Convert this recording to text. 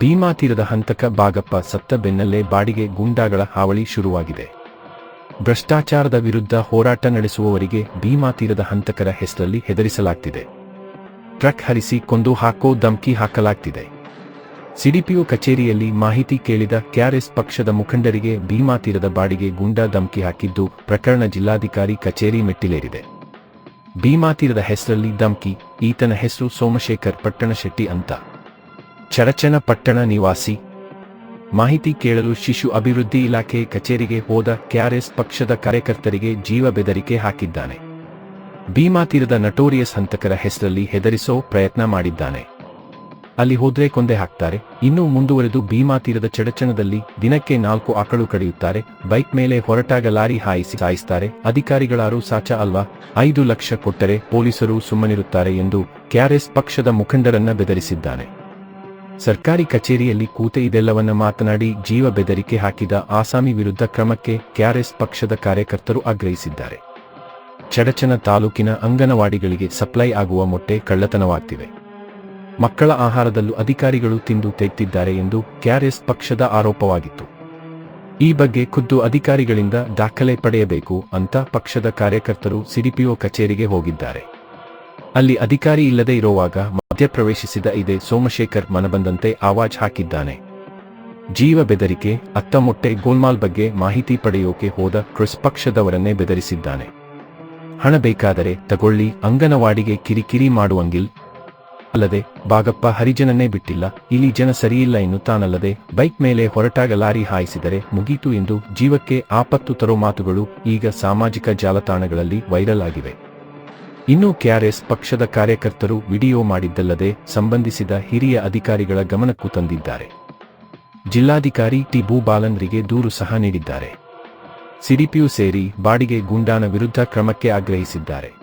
ಭೀಮಾ ತೀರದ ಹಂತಕ ಬಾಗಪ್ಪ ಸತ್ತ ಬೆನ್ನಲ್ಲೇ ಬಾಡಿಗೆ ಗೂಂಡಾಗಳ ಹಾವಳಿ ಶುರುವಾಗಿದೆ. ಭ್ರಷ್ಟಾಚಾರದ ವಿರುದ್ಧ ಹೋರಾಟ ನಡೆಸುವವರಿಗೆ ಭೀಮಾ ತೀರದ ಹಂತಕರ ಹೆಸರಲ್ಲಿ ಹೆದರಿಸಲಾಗ್ತಿದೆ. ಟ್ರಕ್ ಹರಿಸಿ ಕೊಂದು ಹಾಕೋ ಧಮ್ಕಿ ಹಾಕಲಾಗ್ತಿದೆ. ಸಿಡಿಪಿಯು ಕಚೇರಿಯಲ್ಲಿ ಮಾಹಿತಿ ಕೇಳಿದ ಕ್ಯಾರೆಸ್ ಪಕ್ಷದ ಮುಖಂಡರಿಗೆ ಭೀಮಾ ತೀರದ ಬಾಡಿಗೆ ಗೂಂಡಾ ಧಮ್ಕಿ ಹಾಕಿದ್ದು ಪ್ರಕರಣ ಜಿಲ್ಲಾಧಿಕಾರಿ ಕಚೇರಿ ಮೆಟ್ಟಿಲೇರಿದೆ. ಭೀಮಾತೀರದ ಹೆಸರಲ್ಲಿ ಧಮ್ಕಿ, ಈತನ ಹೆಸರು ಸೋಮಶೇಖರ್ ಪಟ್ಟಣಶೆಟ್ಟಿ ಅಂತ. ಚಡಚನ ಪಟ್ಟಣ ನಿವಾಸಿ. ಮಾಹಿತಿ ಕೇಳಲು ಶಿಶು ಅಭಿವೃದ್ಧಿ ಇಲಾಖೆ ಕಚೇರಿಗೆ ಹೋದ ಕ್ಯಾರೆಸ್ ಪಕ್ಷದ ಕಾರ್ಯಕರ್ತರಿಗೆ ಜೀವ ಬೆದರಿಕೆ ಹಾಕಿದ್ದಾನೆ. ಭೀಮಾ ತೀರದ ನಟೋರಿಯಸ್ ಹಂತಕರ ಹೆಸರಲ್ಲಿ ಹೆದರಿಸೋ ಪ್ರಯತ್ನ ಮಾಡಿದ್ದಾನೆ. ಅಲ್ಲಿ ಹೋದ್ರೆ ಕೊಂದೆ ಹಾಕ್ತಾರೆ, ಇನ್ನೂ ಮುಂದುವರೆದು ಭೀಮಾ ತೀರದ ಚಡಚಣದಲ್ಲಿ ದಿನಕ್ಕೆ ನಾಲ್ಕು ಆಕಳು ಕಡಿಯುತ್ತಾರೆ, ಬೈಕ್ ಮೇಲೆ ಹೊರಟಾಗ ಲಾರಿ ಹಾಯಿಸಿ ಸಾಯಿಸ್ತಾರೆ, ಅಧಿಕಾರಿಗಳಾರು ಸಾಚ ಅಲ್ವಾ, ಐದು ಲಕ್ಷ ಕೊಟ್ಟರೆ ಪೊಲೀಸರು ಸುಮ್ಮನಿರುತ್ತಾರೆ ಎಂದು ಕ್ಯಾರೆಸ್ ಪಕ್ಷದ ಮುಖಂಡರನ್ನ ಬೆದರಿಸಿದ್ದಾನೆ. ಸರ್ಕಾರಿ ಕಚೇರಿಯಲ್ಲಿ ಕೂತೆ ಇದೆಲ್ಲವನ್ನ ಮಾತನಾಡಿ ಜೀವ ಬೆದರಿಕೆ ಹಾಕಿದ ಆಸಾಮಿ ವಿರುದ್ಧ ಕ್ರಮಕ್ಕೆ ಕ್ಯಾರೆಸ್ ಪಕ್ಷದ ಕಾರ್ಯಕರ್ತರು ಆಗ್ರಹಿಸಿದ್ದಾರೆ. ಚಡಚನ ತಾಲೂಕಿನ ಅಂಗನವಾಡಿಗಳಿಗೆ ಸಪ್ಲೈ ಆಗುವ ಮೊಟ್ಟೆ ಕಳ್ಳತನವಾಗ್ತಿವೆ ಮಕ್ಕಳ ಆಹಾರದಲ್ಲೂ ಅಧಿಕಾರಿಗಳು ತಿಂದು ತೆಗ್ತಿದ್ದಾರೆ ಎಂದು ಕ್ಯಾರೆಸ್ ಪಕ್ಷದ ಆರೋಪವಾಗಿತ್ತು. ಈ ಬಗ್ಗೆ ಖುದ್ದು ಅಧಿಕಾರಿಗಳಿಂದ ದಾಖಲೆ ಪಡೆಯಬೇಕು ಅಂತ ಪಕ್ಷದ ಕಾರ್ಯಕರ್ತರು ಸಿಡಿಪಿಒ ಕಚೇರಿಗೆ ಹೋಗಿದ್ದಾರೆ. ಅಲ್ಲಿ ಅಧಿಕಾರಿ ಇಲ್ಲದೆ ಇರುವಾಗ ಮಧ್ಯಪ್ರವೇಶಿಸಿದ ಇದೇ ಸೋಮಶೇಖರ್ ಮನಬಂದಂತೆ ಆವಾಜ್ ಹಾಕಿದ್ದಾನೆ. ಜೀವ ಬೆದರಿಕೆ, ಅತ್ತ ಮೊಟ್ಟೆ ಗೋಲ್ಮಾಲ್ ಬಗ್ಗೆ ಮಾಹಿತಿ ಪಡೆಯೋಕೆ ಹೋದ ಕ್ರಿಸ್ ಪಕ್ಷದವರನ್ನೇ ಬೆದರಿಸಿದ್ದಾನೆ. ಹಣ ಬೇಕಾದರೆ ತಗೊಳ್ಳಿ, ಅಂಗನವಾಡಿಗೆ ಕಿರಿಕಿರಿ ಮಾಡುವಂಗಿಲ್. ಅಲ್ಲದೆ, ಬಾಗಪ್ಪ ಹರಿಜನನ್ನೇ ಬಿಟ್ಟಿಲ್ಲ, ಇಲ್ಲಿ ಜನ ಸರಿಯಿಲ್ಲ ಎನ್ನುತ್ತಾನಲ್ಲದೆ ಬೈಕ್ ಮೇಲೆ ಹೊರಟಾಗ ಲಾರಿ ಹಾಯಿಸಿದರೆ ಮುಗೀತು ಎಂದು ಜೀವಕ್ಕೆ ಆಪತ್ತು ತರೋ ಮಾತುಗಳು ಈಗ ಸಾಮಾಜಿಕ ಜಾಲತಾಣಗಳಲ್ಲಿ ವೈರಲ್ ಆಗಿವೆ. ಇನ್ನು ಕೆಆರ್ಎಸ್ ಪಕ್ಷದ ಕಾರ್ಯಕರ್ತರು ವಿಡಿಯೋ ಮಾಡಿದ್ದಲ್ಲದೆ ಸಂಬಂಧಿಸಿದ ಹಿರಿಯ ಅಧಿಕಾರಿಗಳ ಗಮನಕ್ಕೂ ತಂದಿದ್ದಾರೆ. ಜಿಲ್ಲಾಧಿಕಾರಿ ಟಿ ಭೂಬಾಲನ್ರಿಗೆ ದೂರು ಸಹ ನೀಡಿದ್ದಾರೆ. ಸಿಡಿಪಿಯು ಸೇರಿ ಬಾಡಿಗೆ ಗುಂಡಾನ ವಿರುದ್ಧ ಕ್ರಮಕ್ಕೆ ಆಗ್ರಹಿಸಿದ್ದಾರೆ.